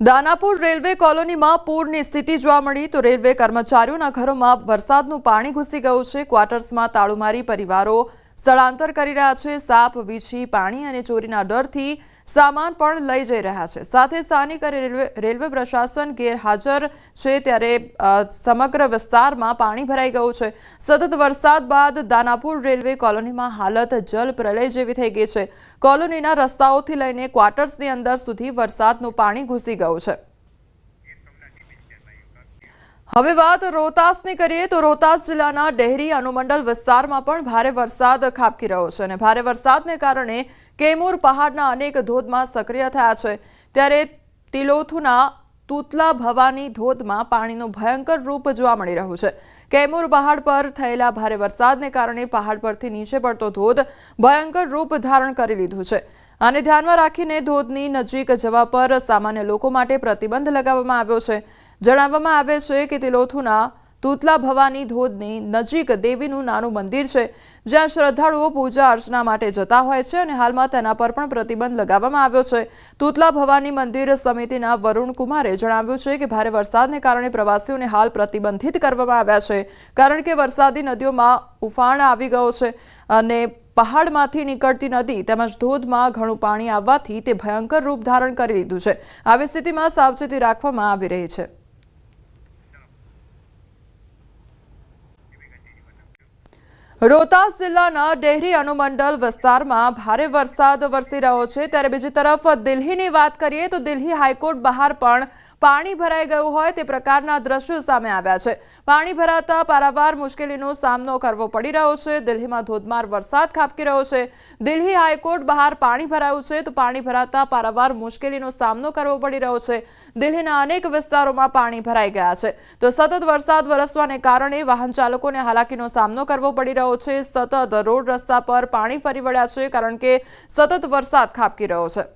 Danapur railway કોલોનીમાં પૂરની સ્થિતિ જોવા મળી તો રેલવે કર્મચારીઓના ઘરોમાં વરસાદનું પાણી ઘૂસી ગયું છે. ક્વાર્ટર્સમાં તાળુમારી પરિવારો સ્થળાંતર કરી રહ્યા છે, સાપ, વીછી, પાણી અને ચોરીના ડરથી સામાન પણ લઈ જઈ રહ્યા છે. સાથે સ્થાનિક રેલવે પ્રશાસન ગેરહાજર છે ત્યારે સમગ્ર વિસ્તારમાં પાણી ભરાઈ ગયું છે. સતત વરસાદ બાદ દાનાપુર રેલવે કોલોનીમાં હાલત જલ પ્રલય જેવી થઈ ગઈ છે. કોલોનીના રસ્તાઓથી લઈને ક્વાર્ટર્સની અંદર સુધી વરસાદનું પાણી ઘૂસી ગયું છે. હવે વાત રોહતાસની કરીએ તો રોહતાસ જિલ્લાના ડહેરી અનુમંડલ વિસ્તારમાં પણ ભારે વરસાદ ખાબકી રહ્યો છે અને ભારે વરસાદને કારણે કેમૂર પહાડના અનેક ધોધમાં સક્રિય થયા છે. ત્યારે તિલોથુના તૂતલા ભવાની ધોધમાં પાણીનું ભયંકર રૂપ જોવા મળી રહ્યું છે. કેમૂર પહાડ પર થયેલા ભારે વરસાદને કારણે પહાડ પરથી નીચે પડતો ધોધ ભયંકર રૂપ ધારણ કરી લીધું છે. આને ધ્યાનમાં રાખીને ધોધની નજીક જવા પર સામાન્ય લોકો માટે પ્રતિબંધ લગાવવામાં આવ્યો છે. જણાવવામાં આવે છે કે તિલોથુના તૂતલા ભવાની ધોધની નજીક દેવીનું નાનું મંદિર છે, જ્યાં શ્રદ્ધાળુઓ પૂજા અર્ચના માટે જતા હોય છે અને હાલમાં તેના પર પણ પ્રતિબંધ લગાવવામાં આવ્યો છે. તૂતલા ભવાની મંદિર સમિતિના વરુણ કુમારે જણાવ્યું છે કે ભારે વરસાદને કારણે પ્રવાસીઓને હાલ પ્રતિબંધિત કરવામાં આવ્યા છે, કારણ કે વરસાદી નદીઓમાં ઉફાણ આવી ગયો છે અને પહાડમાંથી નીકળતી નદી તેમજ ધોધમાં ઘણું પાણી આવવાથી તે ભયંકર રૂપ ધારણ કરી લીધું છે. આવી સ્થિતિમાં સાવચેતી રાખવામાં આવી રહી છે. રોહતાસ જિલ્લાના ડેહરી અનુમંડલ વિસ્તારમાં ભારે વરસાદ વરસી રહ્યો છે. ત્યારે બીજી તરફ દિલ્હીની વાત કરીએ તો દિલ્હી હાઈકોર્ટ બહાર પણ પાણી ભરાઈ ગયું હોય તે પ્રકારના દ્રશ્યો સામે આવ્યા છે. પાણી ભરાતા પારાવાર મુશ્કેલીનો સામનો કરવો પડી રહ્યો છે. દિલ્હીમાં ધોધમાર વરસાદ ખાબકી રહ્યો છે. દિલ્હી હાઈકોર્ટ બહાર પાણી ભરાયું છે તો પાણી ભરાતા પારાવાર મુશ્કેલીનો સામનો કરવો પડી રહ્યો છે. દિલ્હીના અનેક વિસ્તારોમાં પાણી ભરાઈ ગયા છે. તો સતત વરસાદ વરસવાને કારણે વાહન ચાલકોને હાલાકીનો સામનો કરવો પડી રહ્યો છે. સતત રોડ રસ્તા પર પાણી ફરી વળ્યા છે કારણ કે સતત વરસાદ ખાબકી રહ્યો છે.